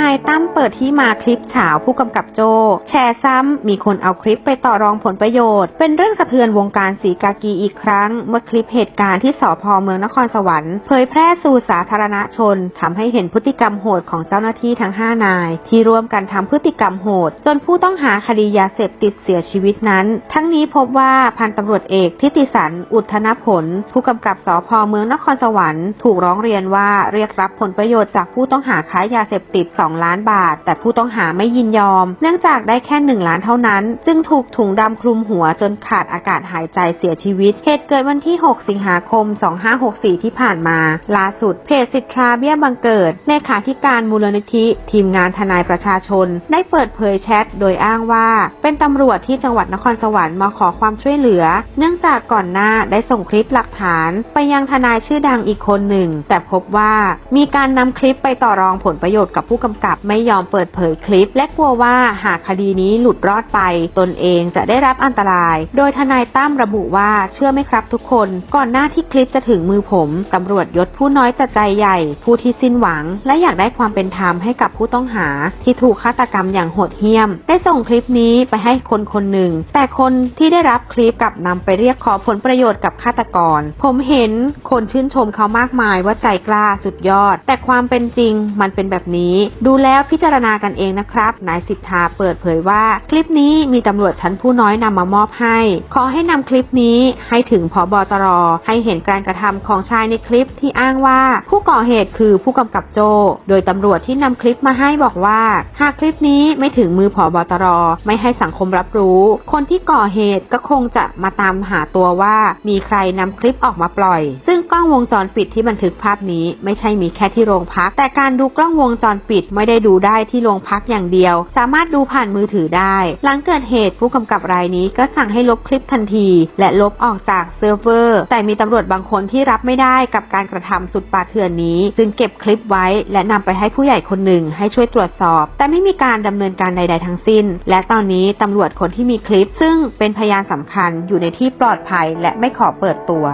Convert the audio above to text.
นายตั้มเปิดที่มาคลิปเฉาผู้กำกับโจ แชร์ซ้ำ มีคนเอาคลิปไปต่อรองผลประโยชน์ เป็นเรื่องสะเทือนวงการสีกากีอีกครั้ง เมื่อคลิปเหตุการณ์ที่สพเมืองนครสวรรค์เผยแพร่สู่สาธารณชนทำให้เห็นพฤติกรรมโหดของเจ้าหน้าที่ทั้ง 5 นาย ที่ร่วมกันทำพฤติกรรมโหด จนผู้ต้องหาคดียาเสพติดเสียชีวิตนั้น ทั้งนี้พบว่าพันตำรวจเอกทิติสันอุทนผล ผู้กำกับสพเมืองนครสวรรค์ถูกร้องเรียนว่าเรียกรับผลประโยชน์จากผู้ต้องหาค้ายาเสพติด2 ล้านบาท แต่ผู้ต้องหาไม่ยินยอม เนื่องจากได้แค่ 1 ล้านเท่านั้น จึงถูกถุงดำคลุมหัวจนขาดอากาศหายใจเสียชีวิต เหตุเกิดวันที่ 6 สิงหาคม 2564 ที่ผ่านมา ล่าสุดเพจสิทธาเบี้ยบังเกิดเลขาธิการมูลนิธิ ทีมงานทนายประชาชน ได้เปิดเผยแชทโดยอ้างว่า เป็นตำรวจที่จังหวัดนครสวรรค์มาขอความช่วยเหลือ เนื่องจากก่อนหน้าได้ส่งคลิปหลักฐานไปยังทนายชื่อดังอีกคนหนึ่ง แต่พบว่ามีการนำคลิปไปต่อรองผลประโยชน์กับผู้กำกับไม่ยอมเปิดเผยคลิป และกลัวว่าหากคดีนี้หลุดรอดไป ตนเองจะได้รับอันตราย โดยทนายตั้มระบุว่าเชื่อไหมครับทุกคน ก่อนหน้าที่คลิปจะถึงมือผมตำรวจยศผู้น้อยแต่ใจใหญ่ ผู้ที่สิ้นหวัง และอยากได้ความเป็นธรรมให้กับผู้ต้องหา ที่ถูกฆาตกรรมอย่างโหดเหี้ยม ได้ส่งคลิปนี้ไปให้คนคนหนึ่ง แต่คนที่ได้รับคลิปกลับนำไปเรียกขอผลประโยชน์กับฆาตกร ผมเห็นคนชื่นชมเขามากมายว่าใจกล้าสุดยอด แต่ความเป็นจริงมันเป็นแบบนี้ดูแล้วพิจารณากันเองนะครับ นายสิทธาเปิดเผยว่า คลิปนี้มีตำรวจชั้นผู้น้อยนำมามอบให้ ขอให้นำคลิปนี้ให้ถึงพบตร ให้เห็นการกระทำของชายในคลิปที่อ้างว่า ผู้ก่อเหตุคือผู้กำกับโจ โดยตำรวจที่นำคลิปมาให้บอกว่า หากคลิปนี้ไม่ถึงมือผบตร ไม่ให้สังคมรับรู้ คนที่ก่อเหตุก็คงจะมาตามหาตัวว่ามีใครนำคลิปออกมาปล่อย ซึ่งกล้องวงจรปิดที่บันทึกภาพนี้ไม่ใช่มีแค่ที่โรงพัก แต่การดูกล้องวงจรปิดไม่ได้ดูได้ที่โรงพักอย่างเดียว สามารถดูผ่านมือถือได้ หลังเกิดเหตุผู้กำกับรายนี้ก็สั่งให้ลบคลิปทันที และลบออกจากเซิร์ฟเวอร์ แต่มีตำรวจบางคนที่รับไม่ได้กับการกระทำสุดป่าเถื่อนนี้ จึงเก็บคลิปไว้ และนำไปให้ผู้ใหญ่คนหนึ่งให้ช่วยตรวจสอบ แต่ไม่มีการดำเนินการใด ๆ ทั้งสิ้น และตอนนี้ตำรวจคนที่มีคลิป ซึ่งเป็นพยานสำคัญอยู่ในที่ปลอดภัยและไม่ขอเปิดตัว